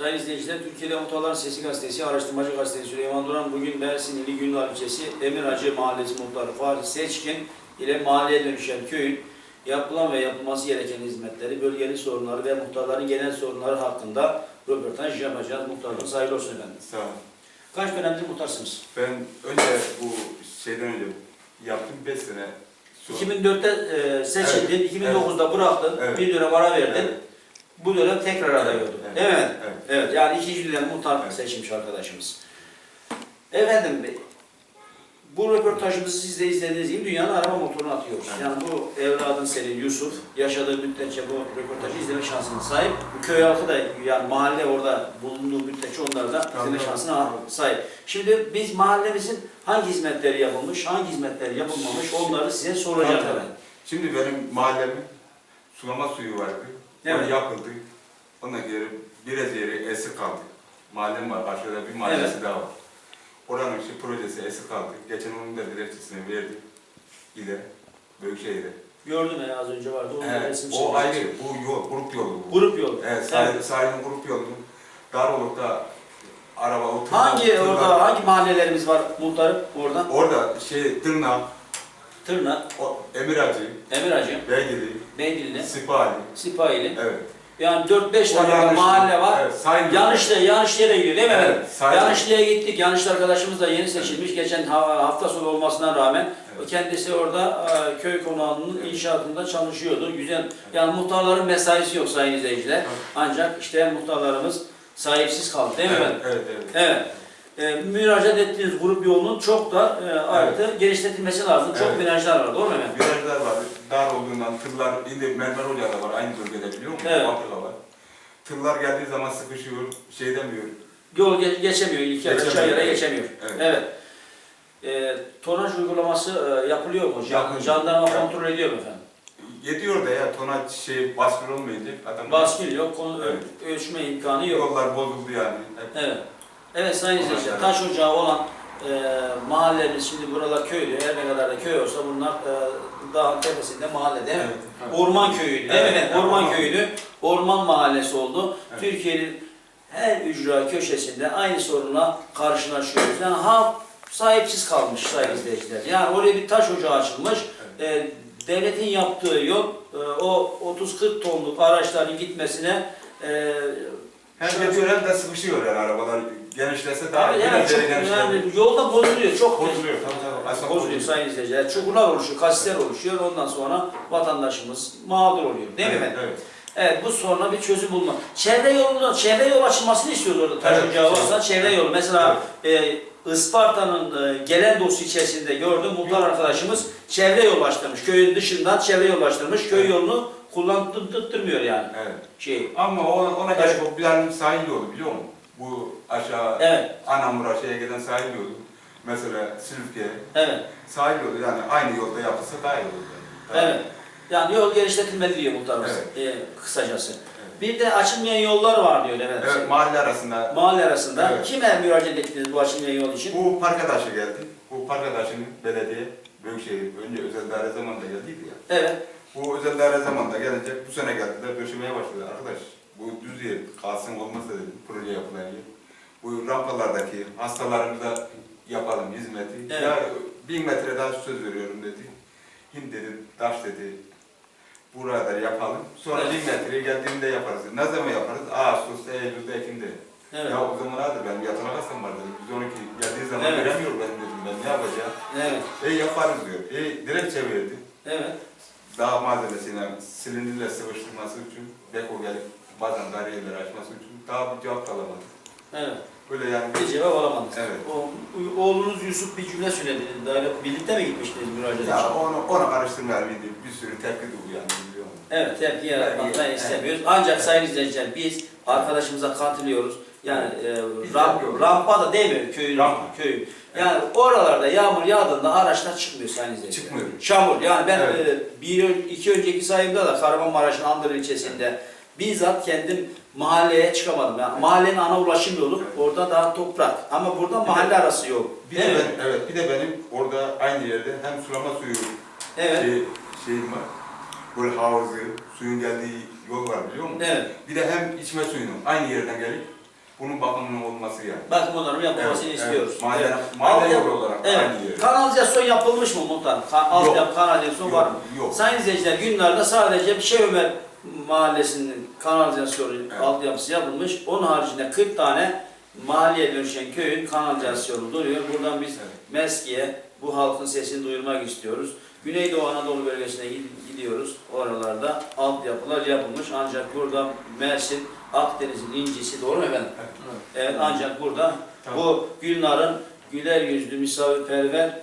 Sayın izleyiciler, Türkiye'de Muhtarların Sesi Gazetesi, Araştırmacı Gazetesi Süleyman Duran bugün Mersin İli Günlar ilçesi Emirhacı Mahallesi Muhtarı Fatih Seçkin ile mahalleye dönüşen köyün yapılan ve yapılması gereken hizmetleri, bölgenin sorunları ve muhtarların genel sorunları hakkında röportaj yapacağız. Muhtarlığınız hayırlı olsun efendim. Sağ ol. Kaç dönemdir muhtarsınız? Ben önce bu şeyden önce yaptım 5 sene. sonra- 2004'te e, seçildin, 2009'da bıraktın, Evet. bir dönem ara verdin. Evet. Bu dönem tekrar aday oldun. Evet. Değil mi? Evet. Evet, yani ikinci dönem muhtar Evet. seçilmiş arkadaşımız. Efendim, bu röportajımızı siz de izlediğiniz gibi dünyanın araba motorunu atıyoruz. Yani bu evladın senin Yusuf, yaşadığı müddetçe bu röportajı izleme şansına sahip. Bu köy halkı da yani mahalle orada bulunduğu müddetçe onlar da izleme şansına sahip. Şimdi biz mahallemizin hangi hizmetleri yapılmış, hangi hizmetleri yapılmamış onları size soracağım hemen. Şimdi benim mahallemin sulama suyu vardı. Evet. O yapıldı. Ondan geri biraz yeri esir kaldı. Mahallem var, aşağıda bir mahallesi Evet. daha var. Oranın işte projesi esir kaldı. Geçen onun da dilekçesini verdim. İle, Büyükşehir'e. Gördüm ya az önce vardı. Onun Evet, o ayrı, bu yol, grup yolu bu. Grup yolu. Evet, sahil, sahilin grup yolu. Daroluk'ta araba oturdu. Hangi orada hangi mahallelerimiz var muhtarım orada? Orada şey, Tırnak, Tırnak, o, Emiracı, Emiracı, Beygili, Beydilli, Sipali. Sipahili. Evet. Yani 4-5 O tane yanlış- mahalle var. Evet, sahil. Yanlışlı, Yanlışlı'ya gidiyor değil mi Evet, efendim? sahil. Yanlışlı'ya gittik. Yanlışlı arkadaşımız da yeni seçilmiş. Geçen ha- hafta sonu olmasına rağmen Evet. kendisi orada e, köy konağının inşaatında çalışıyordu. Güzel. Yani muhtarların mesaisi yok sayın izleyiciler. Evet. Ancak işte muhtarlarımız sahipsiz kaldı değil mi Evet, efendim? evet, evet. Evet. E, müracaat ettiğiniz grup yolunun çok da e, artı genişletilmesi lazım. Çok Evet. virajlar var. Doğru mu efendim? Virajlar var. Dar olduğundan tırlar, indi mermer ocağı da var aynı bölgede biliyor musun? Evet. Fabrika var. Tırlar geldiği zaman sıkışıyor, şey demiyor. Yol ge- geçemiyor. İlk yarı Geçemiyor. çayıra geçemiyor. Evet. Evet. E, tonaj uygulaması e, yapılıyor mu? Jan- Yapılıyor. Jandarma Evet. kontrol ediyor mu efendim? Yetiyor da ya tona şey baskın olmayınca adam Baskın yok, Evet. ölçme imkanı yok. yollar bozuldu yani. Hep Evet. Evet sayın izleyiciler, Evet. taş ocağı olan e, mahallelerimiz şimdi buralar köydü. Her ne kadar da köy olsa bunlar e, dağın tepesinde mahalle değil mi? Evet. Orman köyüydü değil Evet, mi? evet, Orman orman. köyüydü. Orman mahallesi oldu. Evet. Türkiye'nin her ücra köşesinde aynı sorunla karşılaşıyoruz. Yani halk sahipsiz kalmış sayın izleyiciler. Yani oraya bir taş ocağı açılmış. E, devletin yaptığı yol e, o 30-40 tonluk araçların gitmesine e, Hem geçiyor hem de sıkışıyor yani arabalar. Genişlese daha biraz yani çok, yani yolda bozuluyor, çok Bozuluyor tabii tabii. Aslında bozuluyor sayın izleyiciler. Çukurlar oluşuyor, kasisler oluşuyor. Ondan sonra vatandaşımız mağdur oluyor. Değil mi Evet, efendim? Evet. Evet, bu sonra bir çözüm bulma. Çevre yolunu, çevre yol açılmasını istiyoruz orada. Taş Evet, ocağı çevre- yolu. Mesela e, Isparta'nın e, gelen dosya içerisinde gördüm muhtar arkadaşımız çevre yol açtırmış. Köyün dışından çevre yol açtırmış. Köy Evet. yolunu kullandırtmıyor yani. Evet. Şey. Ama ona, ona Evet. gerek yok. Bir tane sahil yolu biliyor musun? Bu aşağı Evet, Anamur'a şeye giden sahil yolu. Mesela Silifke'ye. evet. Sahil yolu yani aynı yolda yapılsa daha iyi olur. yani. Evet. Yani yol genişletilmedi diyor muhtarımız Evet. e, kısacası. Evet. Bir de açılmayan yollar var diyor efendim. Evet, mahalle arasında Mahalle arasında. Evet. Kime müracaat ettiniz bu açılmayan yol için? bu parkadaşı geldi. Bu parkadaşının belediye, Büyükşehir, önce özel daire zamanında geldiydi ya. Evet. Bu özel daire zamanında gelecek, bu sene geldiler, döşemeye başladı. Arkadaş, bu düz yer kalsın olmazsa dedim, proje yapılan yer. Bu rampalardaki hastalarımıza yapalım hizmeti. Evet. Ya bin metre daha söz veriyorum dedi. Him dedi, taş dedi, burada yapalım. Sonra Evet. bin metreye geldiğinde yaparız. Ne zaman yaparız? Ağustos'ta, Eylül'de, Ekim'de. Evet. Ya o zaman hadi ben hastam var dedim. 112 geldiği zaman Evet. veremiyor benim dedim ben ne yapacağım? Evet. E yaparız diyor. E dilekçe verdi. Evet. Dağ malzemesiyle silindirle sıvıştırması için beko gelip bazen bariyerleri açması için daha bir cevap alamadı. Evet. Böyle yani Bir cevap alamadınız. Evet. O, oğlunuz Yusuf bir cümle söyledi. Daire, birlikte mi gitmiştiniz müracaat için? ya onu onu karıştırmayalım bir, bir sürü tepki duyuyor yani biliyor musun? Evet, tepki yaratmak da Evet. istemiyoruz. Ancak sayın izleyiciler biz arkadaşımıza katılıyoruz. Yani e, Biz ram, yapıyoruz. rampa da değil mi köyün? Rampa. köyün. Yani oralarda yağmur yağdığında araçlar çıkmıyor sayın izleyiciler. Çıkmıyor. Çamur. Yani ben Evet. e, bir iki önceki sayımda da Kahramanmaraş'ın Andır ilçesinde bizzat kendim mahalleye çıkamadım. Yani mahallenin ana ulaşım yolu Evet. orada daha toprak. Ama burada mahalle arası yok. Bir de mi? ben, evet bir de benim orada aynı yerde hem sulama suyu Evet. şey, şeyim var. Böyle havuzu, suyun geldiği yol var biliyor musun? Evet. Bir de hem içme suyunun aynı yerden gelip bunun bakımının olması yani. Bakım onarım yapılmasını Evet, istiyoruz. evet. Mahalle, Evet. mahalle yolu olarak Evet. aynı yer. Kanalizasyon yapılmış mı muhtar? Ka altyapı kanalizasyon Yok, var mı? yok. Sayın izleyiciler günlerde sadece bir şey Ömer mahallesinin kanalizasyonu Evet. altyapısı yapılmış. Onun haricinde 40 tane mahalleye dönüşen köyün kanalizasyonu duruyor. Buradan biz Evet. Meski'ye bu halkın sesini duyurmak istiyoruz. Güneydoğu Anadolu bölgesine gid- gidiyoruz. Oralarda altyapılar yapılmış. Ancak burada Mersin, Akdeniz'in incisi doğru mu efendim? Evet ancak burada Tamam. bu Gülnar'ın güler yüzlü, misafirperver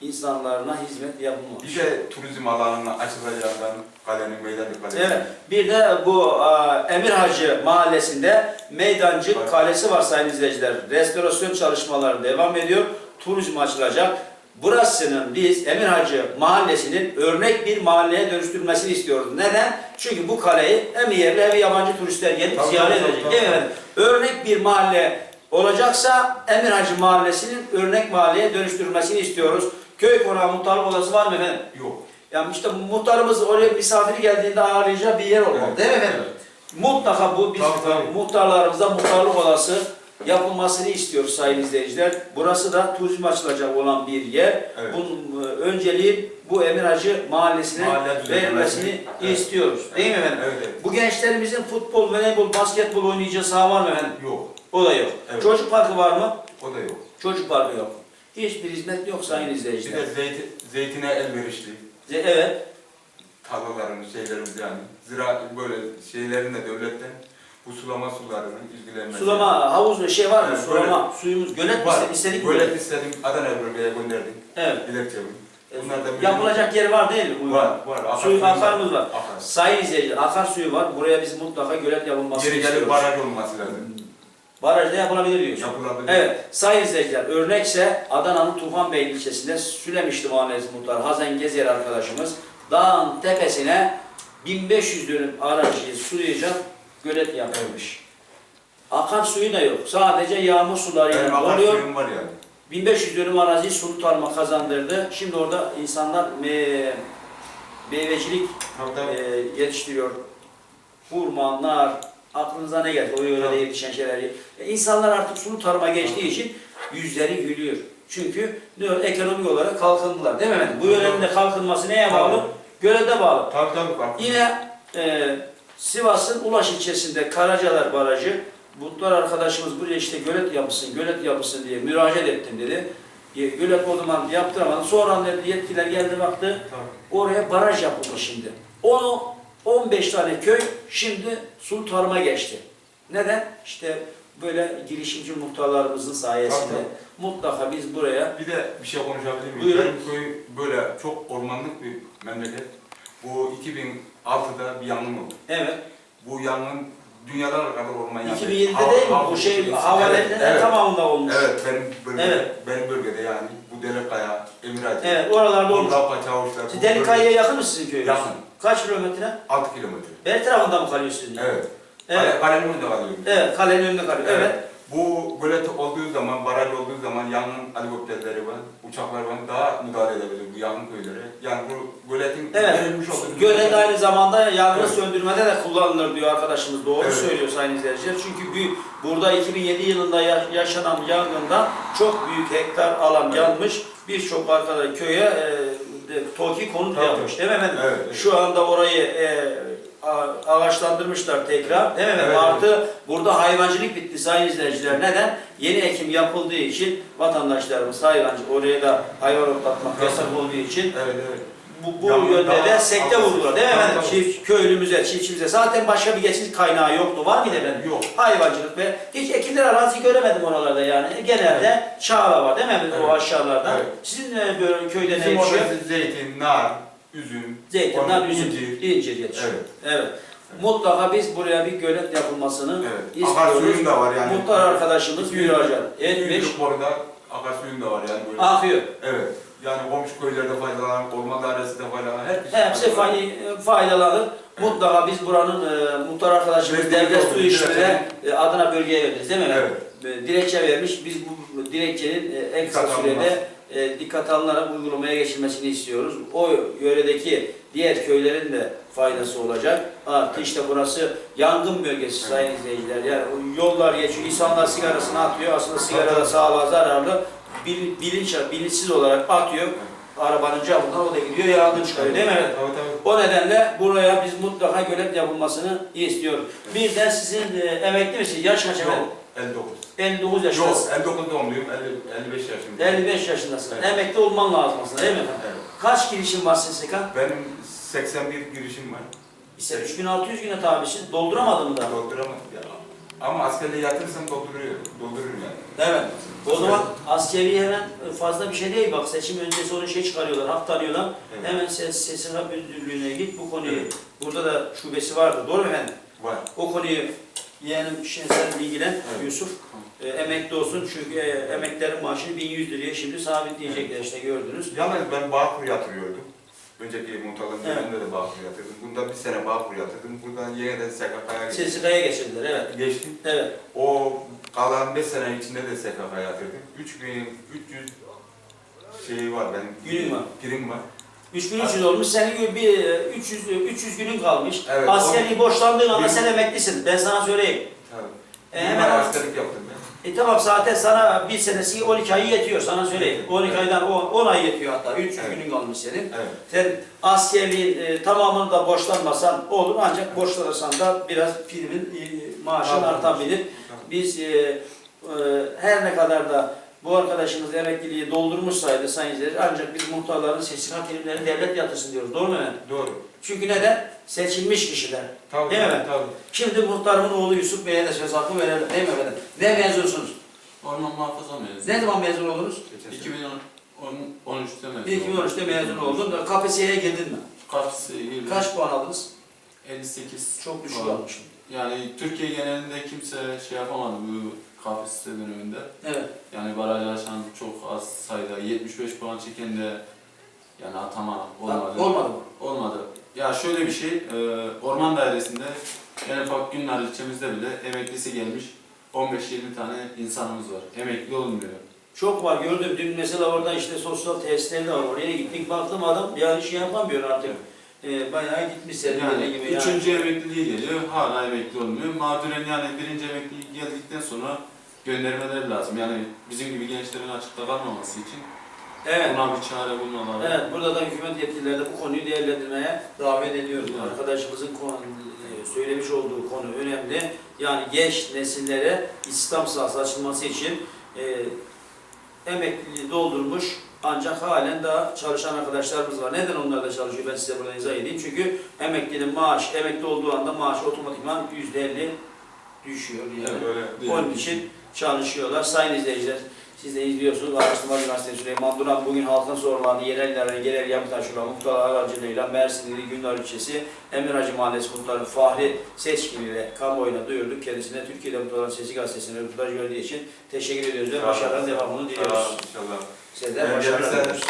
insanlarına hizmet yapılmış. Bir de turizm alanına açılacağından kalenin meydanı kalesi. Evet. Bir de bu e, Emir Hacı mahallesinde Meydancık Var. Kalesi var sayın izleyiciler. Restorasyon çalışmaları devam ediyor. Turizm açılacak. Burasının biz Emir Hacı mahallesinin örnek bir mahalleye dönüştürülmesini istiyoruz. Neden? Çünkü bu kaleyi hem yerli hem yabancı turistler gelip Tabii, ziyaret tabii, edecek. tabii, Değil mi? Örnek bir mahalle olacaksa Emir Hacı mahallesinin örnek mahalleye dönüştürülmesini istiyoruz. Köy konağı muhtarlık odası var mı efendim? Yok. Yani işte muhtarımız oraya misafir geldiğinde ağırlayacağı bir yer olmalı. Evet, Değil mi efendim? evet. Mutlaka bu biz Tabii, tabii. muhtarlarımıza muhtarlık odası yapılmasını istiyoruz sayın izleyiciler. Burası da turizm açılacak olan bir yer. Evet. Bunun e, önceliği bu Emir Hacı mahallesine Mahalle verilmesini Evet. istiyoruz. Değil mi efendim? Evet, evet. Bu gençlerimizin futbol, voleybol, basketbol oynayacağı saha var mı efendim? Yok. O da yok. Evet. Çocuk parkı var mı? O da yok. Çocuk parkı yok. Hiçbir hizmet yok sayın Bir izleyiciler. de zeyti, zeytine elverişli. Evet. tarlalarımız, şeylerimiz yani. Ziraat böyle şeylerin de devletten bu sulama sularının ilgilenmesi. Sulama havuz ve şey var mı? Evet, Sulama suyumuz gölet mi var. iste- istedik mi? Böyle istedim Adana bölgeye gönderdim. Evet. Dilekçemi. Bunlar da Yapılacak yeri var değil mi? Uygun. Var, var. Akar Suyu suyumuz akarımız var. Akar. Sayın izleyiciler akarsuyu var. Buraya biz mutlaka gölet yapılmasını Geri gelip baraj olması lazım. Barajda yapılabilir diyorsun. Yapılabilir. Evet. Sayın izleyiciler örnekse Adana'nın Tufanbey ilçesinde Sülemişli Mahallesi muhtarı Hazen Gezer arkadaşımız dağın tepesine 1500 dönüm araziyi sulayacak gölet yapılmış. Akan suyu da yok. Sadece yağmur sularıyla oluyor. suyum var yani. 1500 dönüm araziyi sulu tarıma kazandırdı. Şimdi orada insanlar me meyvecilik e, yetiştiriyor. Hurma, nar, aklınıza ne geldi o yörede Tabii. yetişen şeyleri. E, insanlar artık sulu tarıma geçtiği için yüzleri gülüyor. Çünkü diyor, ekonomik olarak kalkındılar değil mi efendim? Bu yörenin de kalkınması neye bağlı? Gölete bağlı. Tabii tabii. bak. Yine e, Sivas'ın Ulaş ilçesinde Karacalar Barajı, Bulutlar arkadaşımız buraya işte gölet yapılsın, gölet yapılsın diye müracaat ettim dedi. E, Gölet o zaman yaptıramadı. Sonra dedi yetkililer geldi baktı, oraya baraj yapıldı şimdi. Onu 15 tane köy şimdi sul tarıma geçti. Neden? İşte böyle girişimci muhtarlarımızın sayesinde Tabii, mutlaka biz buraya Bir de bir şey konuşabilir miyim? Buyurun. Benim köy böyle çok ormanlık bir memleket. Bu 2006'da bir yangın oldu. evet Bu yangın dünyalar kadar orman yandı. 2007'de Hav- değil mi? Bu şey evet, havalelerinin evet, tamamında olmuş. Evet, benim bölgede, Evet. benim bölgede yani bu Delekaya, Emirati, Evet, oralarda olmuş. Urlapa, Çavuşlar. bu Delikaya'ya yakın mı sizin köyünüz? Yakın. Kaç kilometre? 6 kilometre. Her tarafında mı kalıyor sizin? Evet. Evet. Kale, kalenin önünde kalıyorum. Evet, kalenin önünde kalıyor. Evet. Bu gölet olduğu zaman, baraj olduğu zaman yangın helikopterleri var, uçaklar var, daha müdahale edebilir bu yangın köylere. Yani bu göletin Evet. verilmiş olduğu... Gölet aynı zamanda yangın Evet. söndürmede de kullanılır diyor arkadaşımız. Doğru Evet. söylüyor sayın izleyiciler. Çünkü bir, burada 2007 yılında ya- yaşanan yangında çok büyük hektar alan yanmış. Birçok arkadaş köye e, TOKİ konut Tabii. yapmış. Değil mi efendim? Evet, evet. Şu anda orayı e, ağaçlandırmışlar tekrar. Değil mi efendim? Evet, Artı burada hayvancılık bitti sayın izleyiciler. Neden? Yeni ekim yapıldığı için vatandaşlarımız hayvancı oraya da hayvan otlatmak Evet. yasak olduğu için Evet, evet. Bu, bu Yangın yönde de sekte haklısın. vurdular değil mi Tabii, efendim? tabii. Çift, köylümüze, çiftçimize. Zaten başka bir geçim kaynağı yoktu. Var mıydı efendim? Yok. Hayvancılık ve hiç ekilir arazi göremedim oralarda yani. Genelde çağla var değil mi efendim o Evet. aşağılarda? Evet. Sizin e, böyle köyde ne Bizim yetişiyor? orada zeytin, nar, üzüm, Zeytin, onun nar, üzüm, incir. incir yetişiyor. Evet. Evet. Mutlaka biz buraya bir gölet yapılmasını Evet. Akarsuyun istiyoruz. da var yani. Muhtar arkadaşımız müracaat etmiş. Büyük orada akarsuyun da var yani böyle. Akıyor. Evet. Yani komşu köylerde faydalan, orman dairesi de faydalan, herkes Hepsi fay, faydalanır. Mutlaka biz buranın e, muhtar arkadaşımız devlet su evet. işleri e, adına bölgeye veririz değil mi? Evet. E, Dilekçe vermiş. Biz bu dilekçenin e, en kısa Kazanılmaz. sürede e, dikkate alınarak uygulamaya geçilmesini istiyoruz. O yöredeki diğer köylerin de faydası olacak. Artı işte burası yangın bölgesi sayın izleyiciler. Yani o yollar geçiyor, insanlar sigarasını atıyor. Aslında sigara da sağlığa zararlı. Bil- bilinç, bilinçsiz olarak atıyor. Arabanın camından o da gidiyor yangın çıkarıyor değil mi? Evet. Tabii. O nedenle buraya biz mutlaka gölet yapılmasını istiyoruz. Bir de sizin e, emekli misiniz? Yaş kaç efendim? Yok, 59. 59 Yok, yaşındasın. 59 doğumluyum, 50, 55 yaşındayım. 55 yaşındasın. Evet. Emekli olman lazım aslında değil mi efendim? Evet. Kaç girişin var SSK? Benim 81 girişim var. İşte 3600 güne tabisin. Dolduramadın mı daha? Dolduramadım ya. Ama askerliğe yatırsam dolduruyor, doldururum yani. Evet. O zaman askeri hemen fazla bir şey değil. Bak seçim öncesi onu şey çıkarıyorlar, haftalıyorlar. Evet. Hemen ses, SSK müdürlüğüne git bu konuyu. Evet. Burada da şubesi vardı. Doğru mu efendim? Var. O konuyu yeğenim sen bilgilen Evet. Yusuf e, emekli olsun çünkü e, emeklerin maaşını 1100 liraya şimdi sabitleyecekler işte gördünüz. Yalnız ben Bağkur yatırıyordum. Önceki muhtarlığın Evet. döneminde de Bağkur yatırdım. Bunda bir sene Bağkur yatırdım. Buradan yeniden SKK'ya geçtim. SSK'ya geçirdiler evet. Geçtim. Evet. O kalan 5 sene içinde de SKK'ya yatırdım. 3000, 300 şeyi var benim. Günün var. Prim var. 3300 olmuş, senin gibi bir e, 300 300 günün kalmış. Evet, Askeri borçlandığın anda sen emeklisin. Ben sana söyleyeyim. Tabii. E, Bir hemen askerlik yaptım ben. E tamam zaten sana bir senesi 12 ayı yetiyor sana söyleyeyim. 12 aydan 10, 10 ay yetiyor hatta. 300 Evet. günün kalmış senin. Evet. Sen askerliğin e, tamamını da borçlanmasan olur ancak borçlanırsan da biraz primin e, maaşın Tabii. artabilir. Tabii. Biz e, e, her ne kadar da bu arkadaşımız emekliliği doldurmuşsaydı sayın izleyiciler ancak biz muhtarların sesini primlerini devlet yatırsın diyoruz. Doğru mu efendim? Doğru. Çünkü neden? Seçilmiş kişiler. Tabii. Değil mi? tabii. Şimdi muhtarımın oğlu Yusuf Bey'e de söz hakkı verelim. Değil mi efendim? Ne mezunsunuz? Orman muhafaza mezunu. Ne zaman mezun oldunuz? Geçen sene. 2013'te mezun. 2013'te mezun oldun. da KPSS'ye girdin mi? 20, Kaç puan aldınız? 58. Çok düşük puan. almışım. Yani Türkiye genelinde kimse şey yapamadı bu KPSS döneminde. Evet. Yani baraj aşan çok az sayıda 75 puan çeken de yani atama olmadı. Olmadı mı? Ya şöyle bir şey, e, orman dairesinde en ufak Günler ilçemizde bile emeklisi gelmiş 15-20 tane insanımız var. Emekli olmuyor. Çok var gördüm. Dün mesela orada işte sosyal tesisleri de var. Oraya gittik baktım adam yani şey yapamıyor artık. Ee, bayağı gitmiş senin Yani gibi. üçüncü emekliliği geliyor, hala emekli olmuyor. Mağduren yani birinci emeklilik geldikten sonra göndermeleri lazım. Yani bizim gibi gençlerin açıkta kalmaması için Evet. buna bir çare bulmaları. Evet, burada da hükümet yetkilileri de bu konuyu değerlendirmeye davet ediyoruz. Evet. Arkadaşımızın konu, e, söylemiş olduğu konu önemli. Yani genç nesillere İslam sahası açılması için e, emekliliği doldurmuş ancak halen daha çalışan arkadaşlarımız var. Neden onlar da çalışıyor ben size burada izah edeyim. Çünkü emeklinin maaş, emekli olduğu anda maaşı otomatikman %50 düşüyor. Yani. Evet, değil. Onun için çalışıyorlar. Sayın izleyiciler, siz de izliyorsunuz. Araştırma Üniversitesi Süleyman Duran bugün halkın sorularını yerel idarelerin genel yapı taşıran muhtarlar aracılığıyla Mersin İli Günler ilçesi Emir Hacı Mahallesi muhtarı Fahri Seçkin ile kamuoyuna duyurduk. Kendisine Türkiye'de Muhtarların Sesi Gazetesi'ne röportaj verdiği için teşekkür ediyoruz ve başarıların devamını diliyoruz. Size de Ben başarılar diliyoruz.